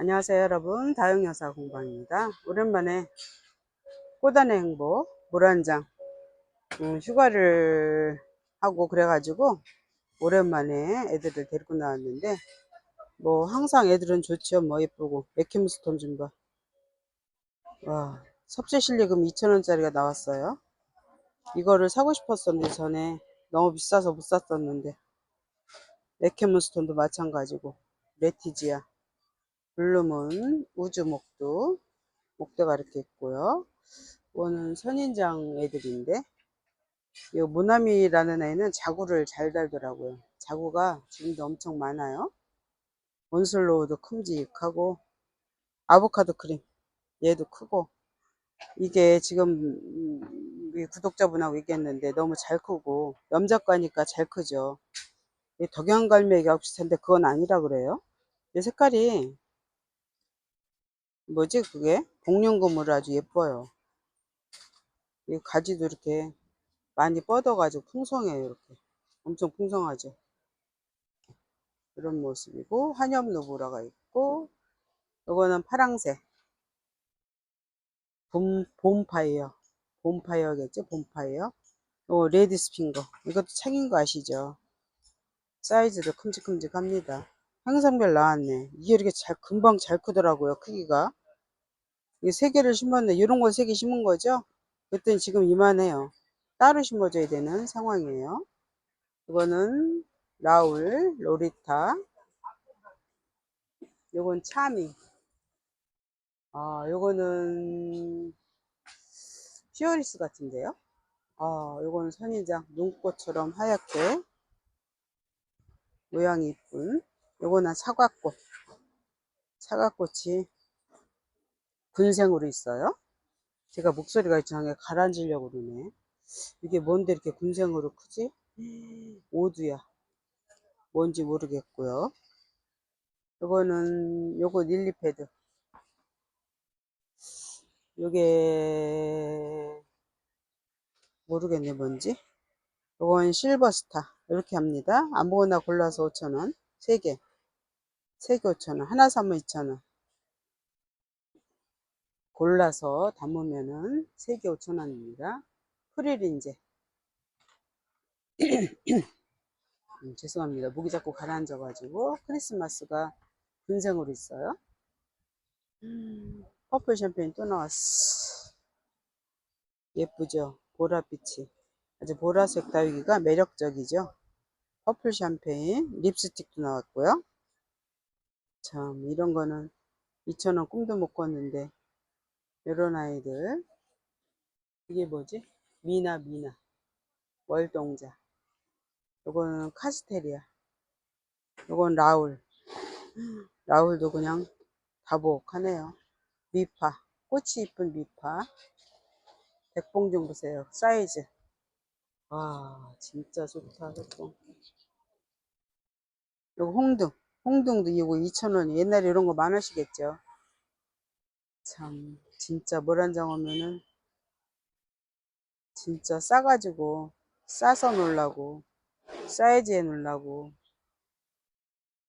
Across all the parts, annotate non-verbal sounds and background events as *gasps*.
안녕하세요 여러분. 다영여사 공방입니다. 오랜만에 꽃단의 행복 물 한장 음, 휴가를 하고 그래 가지고 오랜만에 애들을 데리고 나왔는데 뭐 항상 애들은 좋죠. 뭐 예쁘고. 맥힘스톤 좀봐. 와 섭제 실리금 2,000원짜리가 나왔어요. 이거를 사고 싶었었는데 전에 너무 비싸서 못 샀었는데 맥캐문스톤도 마찬가지고 레티지아 블루문 우주 목두 목대가 이렇게 있고요. 이거는 선인장 애들인데 이 모나미라는 애는 자구를 잘 달더라고요. 자구가 지금도 엄청 많아요. 원슬로우도 큼직하고 아보카도 크림 얘도 크고 이게 지금 우리 구독자분하고 얘기했는데 너무 잘 크고 염작가니까 잘 크죠. 덕양갈매기가 비슷한데 그건 아니라 그래요. 이 색깔이 뭐지 그게? 복륜금으로 아주 예뻐요. 이 가지도 이렇게 많이 뻗어가지고 풍성해요 이렇게. 엄청 풍성하죠. 이런 모습이고 한엽노브라가 있고 이거는 파랑색 봄, 봄파이어. 봄파이어겠죠 봄파이어. 요 레디스 핑거. 이것도 착인 거 아시죠? 사이즈도 큼직큼직합니다. 항상별 나왔네. 이게 이렇게 잘 금방 잘 크더라고요 크기가 이세 개를 심었네. 이런 거 세 개 심은 거죠? 그랬더니 지금 이만해요. 따로 심어줘야 되는 상황이에요. 이거는 라울, 로리타. 요건 차미. 아, 요거는 피오리스 같은데요? 아, 요거는 선인장. 눈꽃처럼 하얗게 모양이 이쁜. 요거는 사과꽃. 사과꽃이 군생으로 있어요. 제가 목소리가 이상하게 가라앉으려고 그러네. 이게 뭔데 이렇게 군생으로 크지? 오두야. 뭔지 모르겠고요. 요거는 요거 릴리패드. 요게 모르겠네 뭔지. 요건 실버스타. 이렇게 합니다. 아무거나 골라서 5천원 3개. 3개 5천원 하나 사면 2천원 골라서 담으면은 3개 5천원입니다. 프릴인제. 음, 죄송합니다. 목이 자꾸 가라앉아 가지고 크리스마스가 분생으로 있어요. 음, 퍼플 샴페인 또 나왔어. 예쁘죠? 보랏빛이. 아주 보라색 다육이가 매력적이죠? 퍼플 샴페인, 립스틱도 나왔고요. 참, 이런 거는 2,000원 꿈도 못 꿨는데 이런 아이들. 이게 뭐지? 미나 미나. 월동자. 요거는 카스테리아. 요건 라울. 라울도 그냥 다복하네요. 미파. 꽃이 이쁜 미파. 백봉 좀 보세요. 사이즈. 와 진짜 좋다 백봉. 요거 홍등. 홍등도 이거 2,000원이 옛날에 이런 거 많으시겠죠? 참 진짜 물한장 오면은 진짜 싸가지고 싸서 놀라고 사이즈에 놀라고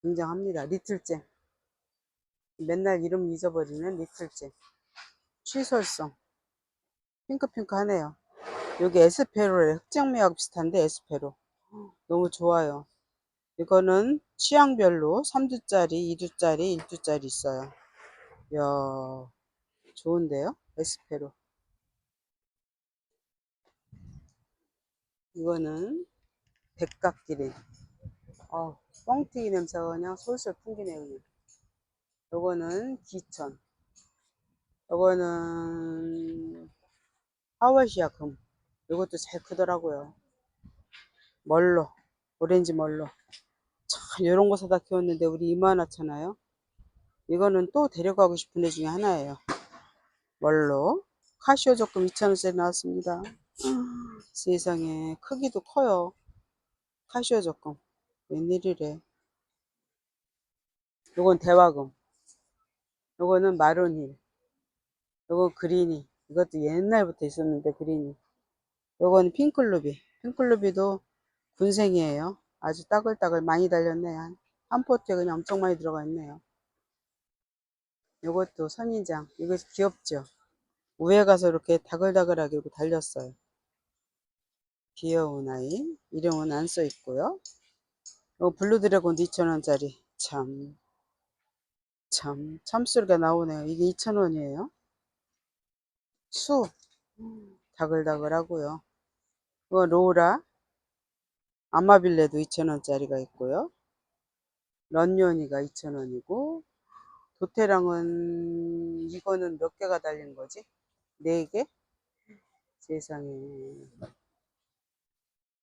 굉장합니다. 리틀잼 맨날 이름 잊어버리는 리틀잼 취솔성 핑크핑크하네요. 여기 에스페로래 흑장미하고 비슷한데 에스페로 너무 좋아요. 이거는 취향별로 3두짜리, 2두짜리, 1두짜리 있어요. 이야 좋은데요? 에스페로. 이거는 백각기린. 어, 뻥튀기 냄새가 그냥 솔솔 풍기네요. 그냥. 요거는 기천. 요거는 하와시아 금. 이것도 잘 크더라고요. 멀로. 오렌지 멀로. 참, 이런 거 사다 키웠는데 우리 이만하잖아요. 이거는 또 데려가고 싶은 애 중에 하나예요. 멀로 카시오 조금 2,000원짜리 나왔습니다. 세상에 크기도 커요. 카시오 조금 웬일이래. 요건 대화금. 요거는 마론힐. 요건 그린이. 이것도 옛날부터 있었는데 그린이. 요건 핑클루비. 핑클루비도 군생이에요. 아주 따글따글 많이 달렸네. 한, 한 포트에 그냥 엄청 많이 들어가 있네요. 요것도 선인장. 이거 귀엽죠? 위에 가서 이렇게 다글다글하게 달렸어요. 귀여운 아이. 이름은 안 써 있고요. 요 블루 드래곤 2,000원짜리. 참. 참. 참소리가 나오네요. 이게 2,000원이에요. 수. 다글다글 하고요. 이거 로라. 아마빌레도 2,000원짜리가 있고요. 런요니가 2,000원이고 도테랑은 이거는 몇 개가 달린 거지? 네 개? 세상에.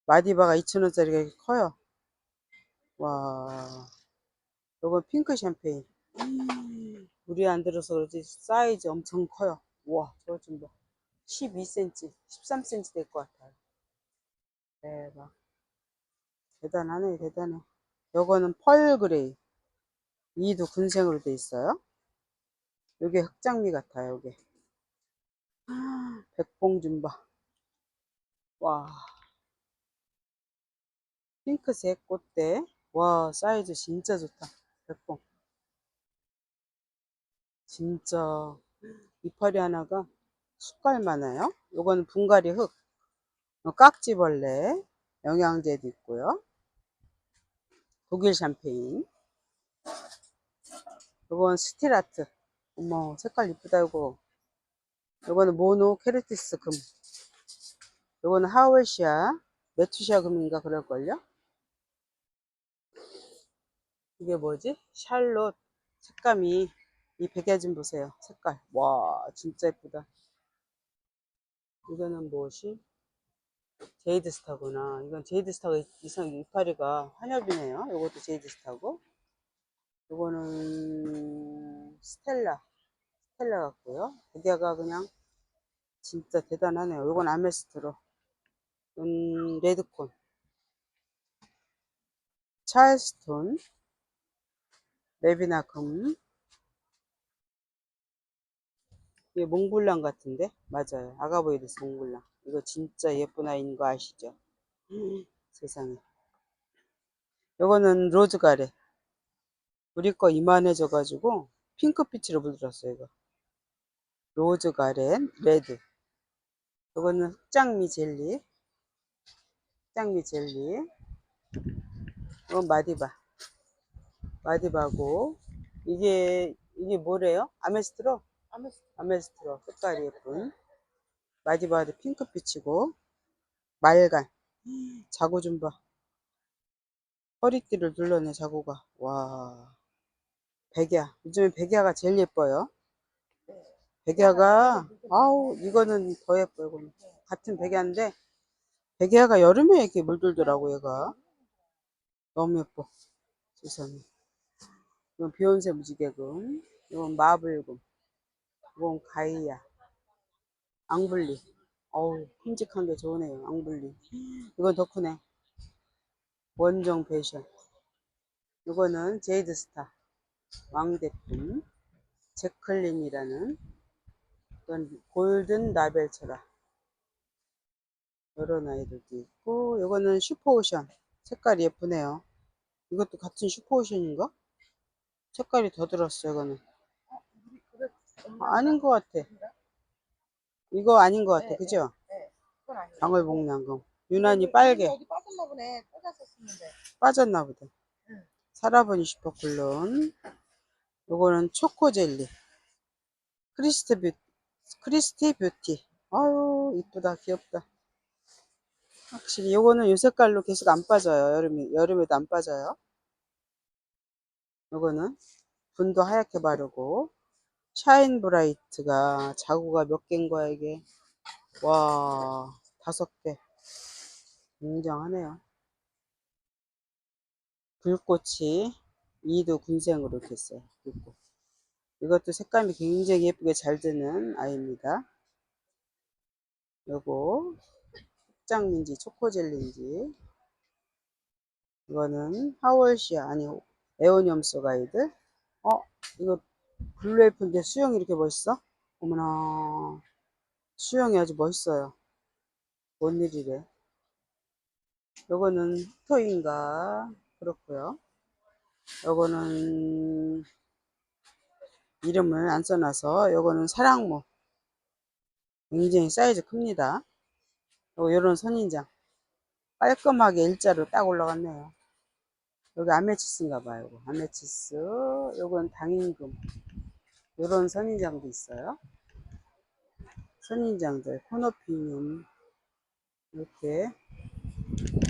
마디바가 2,000원짜리가 이렇게 커요. 와. 요건 핑크 샴페인. 물이 안 들어서 그렇지 사이즈 엄청 커요. 와, 저거 좀 봐. 12cm, 13cm 될 것 같아요. 대박. 대단하네, 대단해. 요거는 펄 그레이. 이도 군생으로 돼 있어요. 요게 흑장미 같아요, 요게. 백봉 좀 봐. 와. 핑크색 꽃대. 와, 사이즈 진짜 좋다. 백봉. 진짜 이파리 하나가 숟갈 많아요. 요거는 분갈이 흙. 요 깍지벌레. 영양제도 있고요. 독일 샴페인. 요건 스틸아트. 어머, 색깔 이쁘다, 이거. 요거는 모노 케르티스 금. 요거는 하월시아. 메투시아 금인가 그럴걸요? 이게 뭐지? 샬롯. 색감이 이 베개 좀 보세요. 색깔. 와, 진짜 예쁘다. 이거는 무엇이? 제이드 스타구나. 이건 제이드 스타가 이상 이파리가 환엽이네요. 요것도 제이드 스타고. 요거는 스텔라. 스텔라 같고요. 베개가 그냥 진짜 대단하네요. 요건 아메스트로. 이건 레드콘. 찰스톤. 레비나 금. 이게 몽블랑 같은데? 맞아요. 아가보이드스 몽블랑. 이거 진짜 예쁜 아이인 거 아시죠? 세상에. 요거는 로즈가레. 우리 거 이만해져 가지고 핑크빛으로 물들었어요, 이거. 로즈 가렌, 레드. 요거는 흑장미 젤리. 흑장미 젤리. 이건 마디바. 마디바고. 이게, 이게 뭐래요? 아메스트로? 아메스트로. 색깔이 예쁜. 마디바도 핑크빛이고. 말간. *gasps* 자구 좀 봐. 허리띠를 눌러내, 자구가. 와. 백야. 요즘에 백야가 제일 예뻐요. 백야가, 아우, 이거는 더 예뻐요. 이거는. 같은 백야인데, 백야가 여름에 이렇게 물들더라고, 얘가. 너무 예뻐. 세상에. 이건 비욘세 무지개금. 이건 마블금. 이건 가이아. 앙블리. 어우, 큼직한 게 좋으네요. 앙블리. 이건 더 크네. 원정 패션. 이거는 제이드 스타. 왕대품. 제클린이라는 이건 골든 라벨처라. 이런 아이들도 있고, 이거는 슈퍼오션. 색깔이 예쁘네요. 이것도 같은 슈퍼오션인가? 색깔이 더 들었어, 이거는. 아닌 것 같아. 이거 아닌 것 같아, 그죠? 그건 아니에요. 방울복랑금. 유난히 빨개. 빠졌나 보네. 빠졌나 보다. 응. 사라보니 슈퍼클론. 요거는 초코젤리. 크리스티 뷰, 크리스티 뷰티. 아유, 이쁘다, 귀엽다. 확실히 요거는 요 색깔로 계속 안 빠져요. 여름에, 여름에도 안 빠져요. 요거는 분도 하얗게 바르고 샤인 브라이트가 자구가 몇 개인 거야 이게 와 다섯 개 굉장하네요 불꽃이 이도 군생으로 이렇게 있어요 불꽃 이것도 색감이 굉장히 예쁘게 잘 드는 아이입니다. 요거 흑장민지 초코젤리인지. 이거는 하월시아 아니 에오니엄스 가이드. 어 이거 블루엘프인데 수영이 이렇게 멋있어? 어머나. 수영이 아주 멋있어요. 뭔 일이래. 요거는 토인가? 그렇고요. 요거는 이름을 안 써놔서 요거는 사랑무 굉장히 사이즈 큽니다. 요 요런 선인장. 깔끔하게 일자로 딱 올라갔네요. 여기 아메치스인가 봐요. 아메치스. 요건 당인금. 요런 선인장도 있어요. 선인장들 코너피늄 이렇게.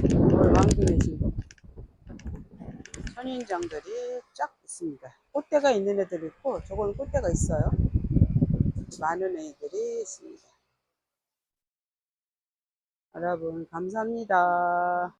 이걸 왕기내신 거 선인장들이 쫙 있습니다. 꽃대가 있는 애들이 있고, 저건 꽃대가 있어요. 많은 애들이 있습니다. 여러분, 감사합니다.